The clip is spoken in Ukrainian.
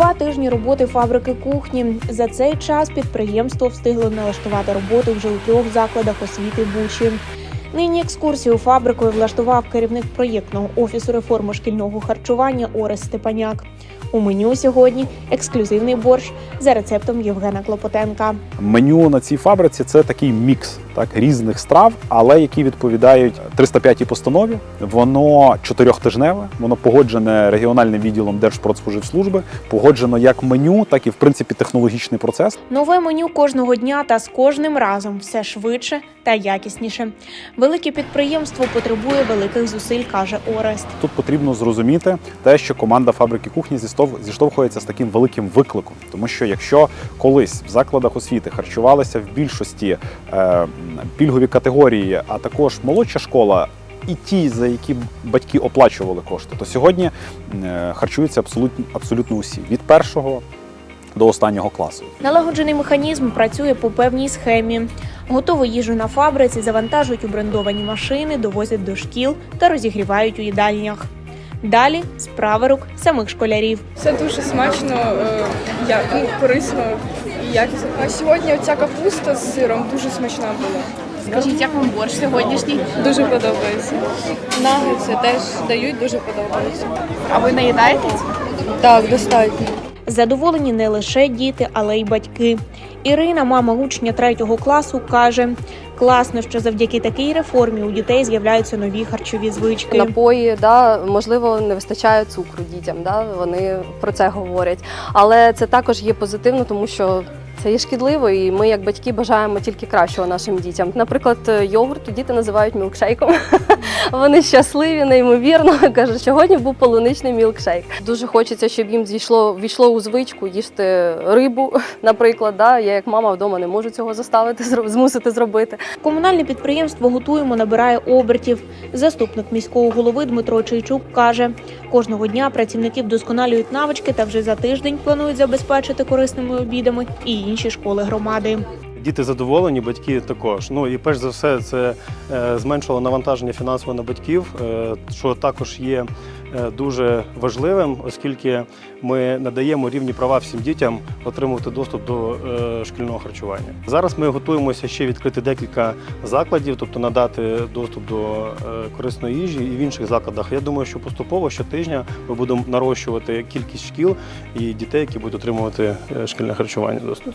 Два тижні роботи фабрики кухні. За цей час підприємство встигло налаштувати роботу вже у трьох закладах освіти Бучі. Нині екскурсію фабрикою влаштував керівник проєктного офісу реформи шкільного харчування Орес Степаняк. У меню сьогодні ексклюзивний борщ за рецептом Євгена Клопотенка. Меню на цій фабриці це такий мікс так різних страв, але які відповідають 305 постанові. Воно чотирьохтижневе, воно погоджене регіональним відділом Держпродспоживслужби, погоджено як меню, так і в принципі технологічний процес. Нове меню кожного дня та з кожним разом все швидше та якісніше. Велике підприємство потребує великих зусиль, каже Орест. Тут потрібно зрозуміти те, що команда фабрики кухні зіштовхується з таким великим викликом, тому що якщо колись в закладах освіти харчувалися в більшості е, пільгові категорії, а також молодша школа. І ті, за які батьки оплачували кошти, то сьогодні е, харчуються абсолютно абсолютно усі від першого до останнього класу. Налагоджений механізм працює по певній схемі. Готову їжу на фабриці завантажують у брендовані машини, довозять до шкіл та розігрівають у їдальнях. Далі справи рук самих школярів. Це дуже смачно, е, я, ну, корисно і якісно. А сьогодні оця капуста з сиром дуже смачна була. Скажіть, як вам борщ сьогоднішній? Дуже подобається. Нагетси теж дають, дуже подобається. А ви наїдаєтесь? Так, достатньо. Задоволені не лише діти, але й батьки. Ірина, мама учня третього класу, каже: класно, що завдяки такій реформі у дітей з'являються нові харчові звички. напої, да, можливо, не вистачає цукру дітям. Да, вони про це говорять. Але це також є позитивно, тому що. Це є шкідливо, і ми, як батьки, бажаємо тільки кращого нашим дітям. Наприклад, йогурт діти називають мілкшейком. Вони щасливі, неймовірно. кажуть, сьогодні був полуничний мілкшейк. Дуже хочеться, щоб їм зійшло війшло у звичку їсти рибу. Наприклад, да. я як мама вдома не можу цього заставити змусити зробити. Комунальне підприємство готуємо набирає обертів. Заступник міського голови Дмитро Чайчук каже: кожного дня працівники вдосконалюють навички та вже за тиждень планують забезпечити корисними обідами і інші школи громади. Діти задоволені, батьки також. Ну і перш за все, це е, зменшило навантаження фінансово на батьків, е, що також є е, дуже важливим, оскільки ми надаємо рівні права всім дітям отримувати доступ до шкільного харчування. Зараз ми готуємося ще відкрити декілька закладів, тобто надати доступ до корисної їжі і в інших закладах. Я думаю, що поступово щотижня ми будемо нарощувати кількість шкіл і дітей, які будуть отримувати шкільне харчування доступ.